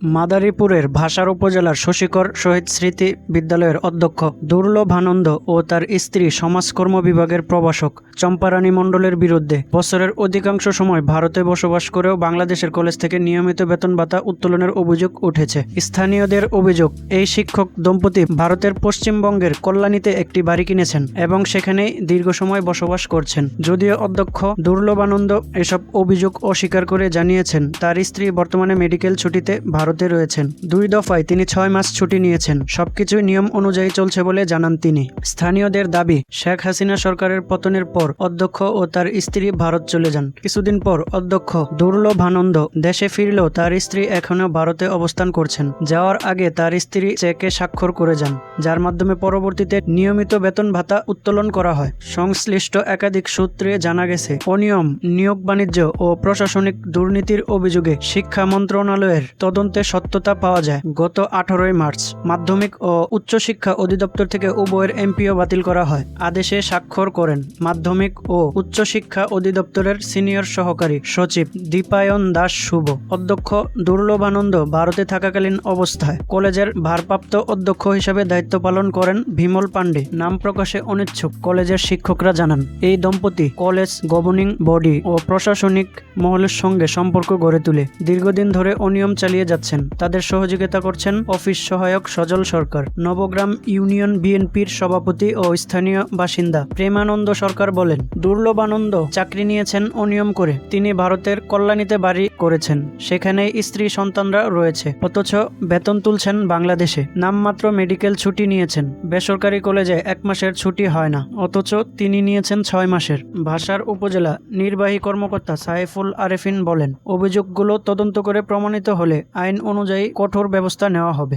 মাদারীপুরের ভাষার উপজেলার শশীকর শহীদ স্মৃতি বিদ্যালয়ের অধ্যক্ষ দুর্লভানন্দ ও তার স্ত্রী সমাজকর্ম বিভাগের প্রভাষক চম্পারানী মণ্ডলের বিরুদ্ধে বছরের অধিকাংশ সময় ভারতে বসবাস করেও বাংলাদেশের কলেজ থেকে নিয়মিত বেতন ভাতা উত্তোলনের অভিযোগ উঠেছে। স্থানীয়দের অভিযোগ, এই শিক্ষক দম্পতি ভারতের পশ্চিমবঙ্গের কল্যাণীতে একটি বাড়ি কিনেছেন এবং সেখানেই দীর্ঘ সময় বসবাস করছেন। যদিও অধ্যক্ষ দুর্লভানন্দ এসব অভিযোগ অস্বীকার করে জানিয়েছেন, তার স্ত্রী বর্তমানে মেডিকেল ছুটিতে ভারতে রয়েছেন। দুই দফায় তিনি ছয় মাস ছুটি নিয়েছেন। সবকিছুই নিয়ম অনুযায়ী চলছে বলে জানান তিনি। স্থানীয়দের দাবি, শেখ হাসিনা সরকারের পতনের পর অধ্যক্ষ ও তার স্ত্রী ভারত চলে যান। কিছুদিন পর অধ্যক্ষ দুর্লভানন্দ দেশে ফিরলেও তার স্ত্রী এখনও ভারতে অবস্থান করছেন। যাওয়ার আগে তার স্ত্রী চেকে স্বাক্ষর করে যান, যার মাধ্যমে পরবর্তীতে নিয়মিত বেতন ভাতা উত্তোলন করা হয়। সংশ্লিষ্ট একাধিক সূত্রে জানা গেছে, অনিয়ম, নিয়োগ বাণিজ্য ও প্রশাসনিক দুর্নীতির অভিযোগে শিক্ষা মন্ত্রণালয়ের তদন্তে সত্যতা পাওয়া যায়। গত আঠারোই মার্চ মাধ্যমিক ও উচ্চশিক্ষা অধিদপ্তর থেকে উভয়ের এমপিও বাতিল করা হয়। আদেশে স্বাক্ষর করেন মাধ্যমিক ও উচ্চশিক্ষা অধিদপ্তরের সিনিয়র সহকারী সচিব দীপায়ন দাস শুভ, অধ্যক্ষ দুর্লভানন্দ ভারতে থাকাকালীন অবস্থায়। কলেজের ভারপ্রাপ্ত অধ্যক্ষ হিসেবে দায়িত্ব পালন করেন বিমল পাণ্ডে। নাম প্রকাশে অনিচ্ছুক, কলেজের শিক্ষকরা জানান। এই দম্পতি কলেজ, গভর্নিং বডি ও প্রশাসনিক মহলের সঙ্গে সম্পর্ক গড়ে তুলে। দীর্ঘদিন ধরে অনিয়ম চালিয়ে যাচ্ছেন তাদের সহযোগিতা করছেন অফিস সহায়ক সজল সরকার। নবগ্রাম ইউনিয়ন বিএনপির সভাপতি ও স্থানীয় বাসিন্দা প্রেমানন্দ সরকার বলেন দুর্লভানন্দ চাকরি নিয়েছেন অনিয়ম করে। তিনি ভারতের কল্যাণীতে বাড়ি করেছেন। সেখানে স্ত্রী সন্তানরা রয়েছে। অথচ বেতন তুলছেন বাংলাদেশে। নামমাত্র মেডিকেল ছুটি নিয়েছেন। বেসরকারি কলেজে এক মাসের ছুটি হয় না। অথচ তিনি নিয়েছেন ছয় মাসের। ভাষার উপজেলা নির্বাহী কর্মকর্তা সাইফুল আরেফিন বলেন, অভিযোগগুলো তদন্ত করে প্রমাণিত হলে আইন অনুযায়ী কঠোর ব্যবস্থা নেওয়া হবে।